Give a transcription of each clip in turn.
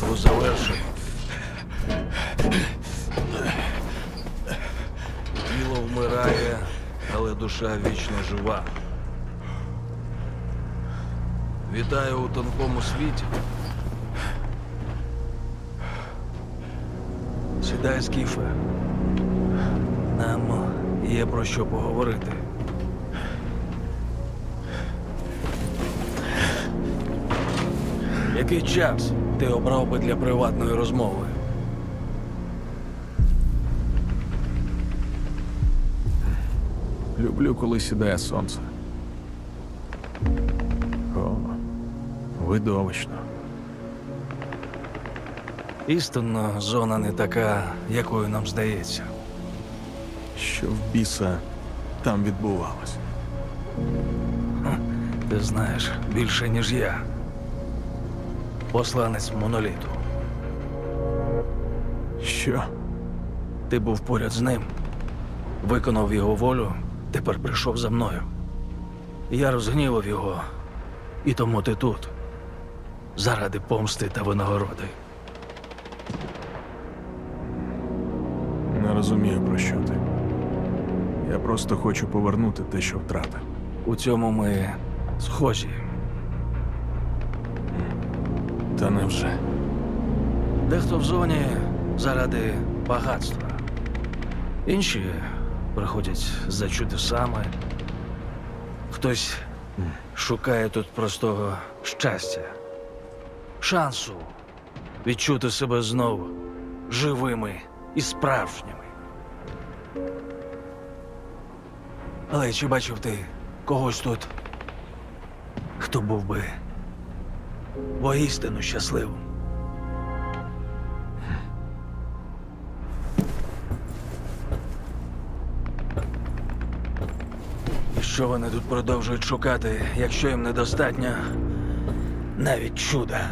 Битву завершено. Тіло вмирає, але душа вічно жива. Вітаю у тонкому світі. Сідай, Скіфе. Нам є про що поговорити. Який час ти обрав би для приватної розмови? Люблю, коли сідає сонце. О, видовищно. Істинно, зона не така, якою нам здається. Що в біса там відбувалось? Ти знаєш більше, ніж я. Посланець моноліту. Що? Ти був поряд з ним, виконав його волю, тепер прийшов за мною. Я розгнівав його, і тому ти тут. Заради помсти та винагороди. Не розумію, про що ти. Я просто хочу повернути те, що втратив. У цьому ми схожі. Та невже? Дехто в зоні заради багатства. Інші приходять за чудесами. Хтось шукає тут простого щастя, шансу відчути себе знову живими і справжніми. Але чи бачив ти когось тут, хто був би воістину щасливим? І Що вони тут продовжують шукати, якщо їм недостатньо навіть чуда?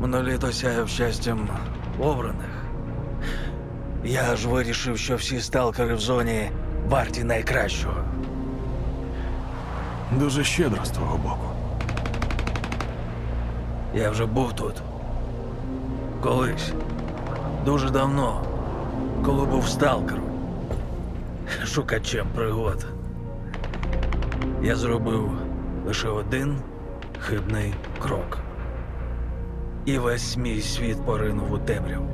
Моноліт осяяв щастям обраних. Я ж вирішив, що всі сталкери в зоні варті найкращого. Дуже щедро з твого боку. Я вже був тут. Колись. Дуже давно, коли був сталкером. Шукачем пригод. Я зробив лише один хибний крок. І весь мій світ поринув у темряву.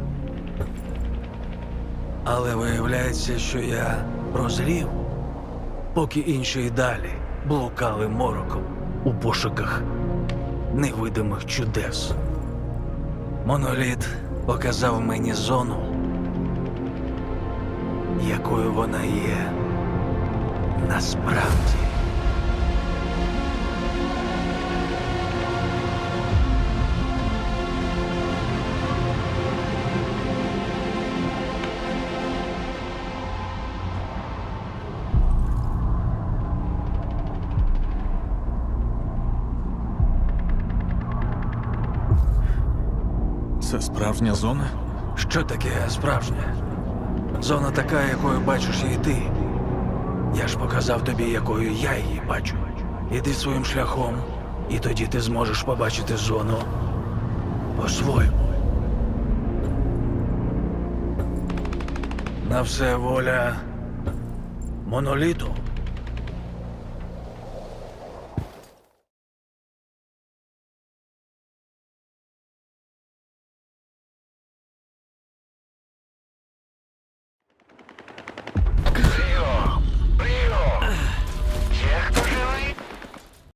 Але виявляється, що я прозрів, поки інші й далі блукали мороком у пошуках невидимих чудес. Моноліт показав мені зону, якою вона є насправді. Це справжня зона? Що таке справжнє? Зона така, якою бачиш її ти. Я ж показав тобі, якою я її бачу. Іди своїм шляхом, і тоді ти зможеш побачити зону по-своєму. На все воля моноліту.